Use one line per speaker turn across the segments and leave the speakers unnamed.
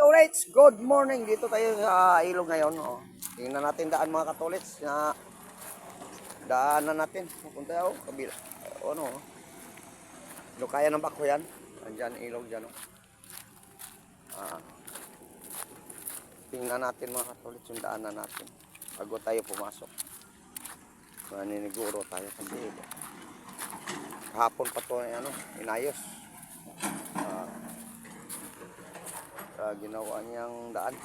Katolits, good morning. Dito tayo sa ilog ngayon. Oh. Tingnan natin daan mga katolits na daanan natin. Pupunta ako, kabila. O, ano, oh. Lukaya ng bako yan. Andyan, ilog dyan. Oh. Ah. Tingnan natin mga katolits yung daanan natin. Bago tayo pumasok. Maniniguro tayo kasi hapon pa to ano, inayos. Sa ginawa niyang daan.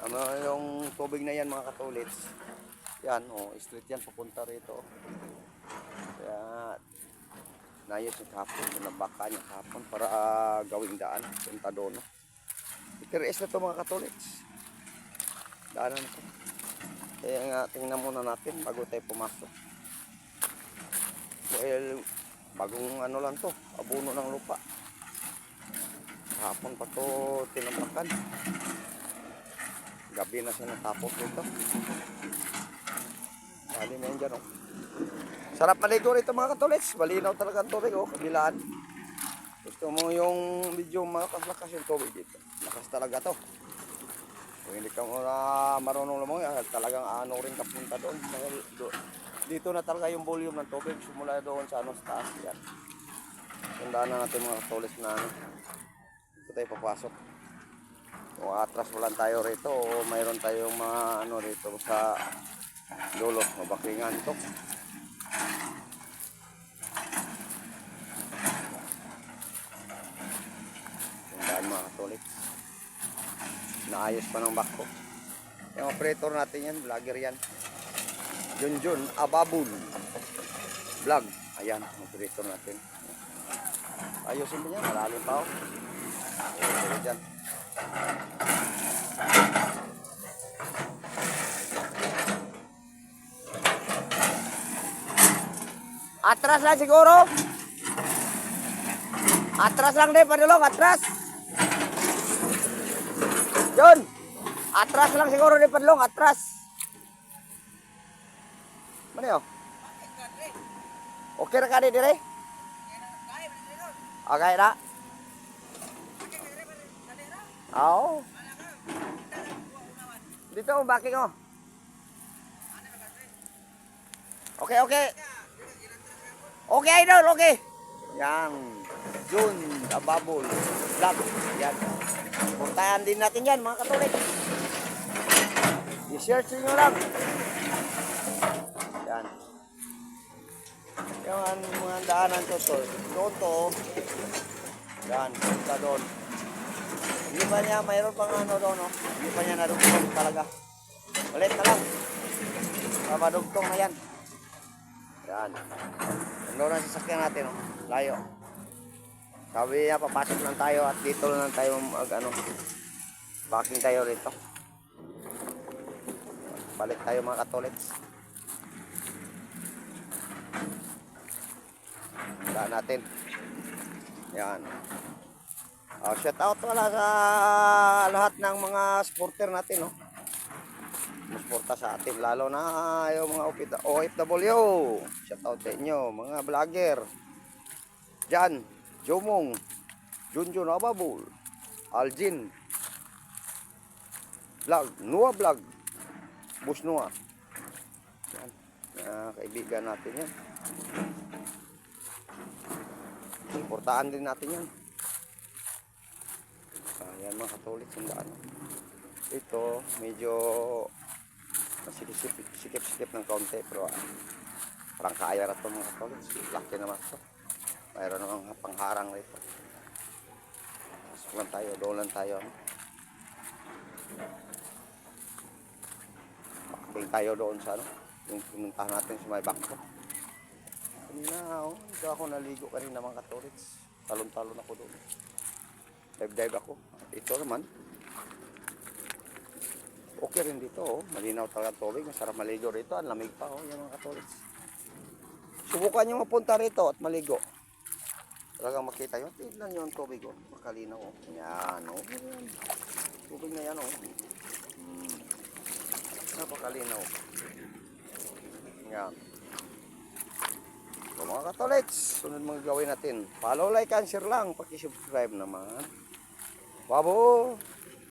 Ano yung tubig na yan mga katulits. Yan, oh, street yan papunta rito. Kaya nayos yung kapon, nabaka niya kapon para ah, gawing daan. Punta doon. No? Itiris na to mga katulits. Daanan na to. Kaya nga, tingnan muna natin bago tayo pumasok. Well, bagong ano lang to, abuno ng lupa. Hapon pa to tinampakan. Gabi na siya natapos dito. Bali na yan dyan, oh. Sarap maligo rito mga katulits. Malinaw talaga ang tubig, oh. Kabilaan. Gusto mo yung medyo malakas-lakas yung tubig dito. Lakas talaga to. Kung hindi ka mo na marunong lumangoy, ah, talagang ano rin ka punta doon. Dito na talaga yung volume ng tubig. Simula doon sa ano, sa taas. Yan. Tandaan na natin mga katolis na ano. Dito tayo papasok. Kung atras mo lang tayo rito o mayroon tayong mga ano rito sa dulo. Mabakingan ito. Tandaan mga katolis. Naayos pa ng bako. Yung operator natin yan, vlogger yan. Junjun Ababul. Vlog. Ayan, operator natin. Ayusin mo yan, malalim pa ako. Atras lang siguro. Atras lang din, padulong, atras. Yun. Atras lang siguro din, padulong, atras. Mana yun? Okay na ka di dire? Okay na? Oo. Dito backing oh. Okay, okay. Okay, idol, okay. Yan. June, Ababol, Vlog. Yan. Puntahan din natin yan, mga katulik. I-search nyo lang. Yan. Yung mga daanan to, to. Doon. Yan, punta doon. Hindi pa niya, mayroon pang ano doon, no? Hindi pa niya nadugtong talaga. Ulit na lang. Mamadugtong na yan. Yan. Ano na sasakyan natin, no? Layo. Sabi niya, papasok lang tayo at dito lang tayo mag, ano, parking tayo rito. Balik tayo mga katolits. Wala natin. Yan. Oh, shout out pala sa lahat ng mga supporter natin, no. Suporta sa atin lalo na yung mga OPW. OFW. Shout out sa inyo, mga vlogger. Jan, Jomong, Junjun Ababul, Aljin, Vlog, Noah Vlog, Bus Noah. Yan, mga kaibigan natin yan. Suportahan din natin yan. Ayan mga katolik sundaan. Ito medyo sikip-sikip ng kaunti pero ah, parang kaya na ito mga katolik. Laki naman ito. Mayroon namang pangharang rito. Pasok lang tayo, doon lang tayo. Bakbing tayo doon sa ano, yung pinuntahan natin sa may bangko. Kanina, oh, dito ako naligo kanina mga katolits. Talon-talon ako doon. Dive-dive ako. Ito naman. Okay rin dito, oh. Malinaw talaga tubig. Masarap maligo rito. Ang lamig pa, oh, yung mga katolits. Subukan nyo mapunta rito at maligo. Talagang makita nyo. Tignan nyo ang tubig, oh. Makalinaw, oh. Yan, oh. Yan. Tubig na yan, oh. Hmm. Napakalinaw. Yan. So mga katolits, sunod mga gawin natin. Follow, like, and share lang. Paki-subscribe naman. 娃不。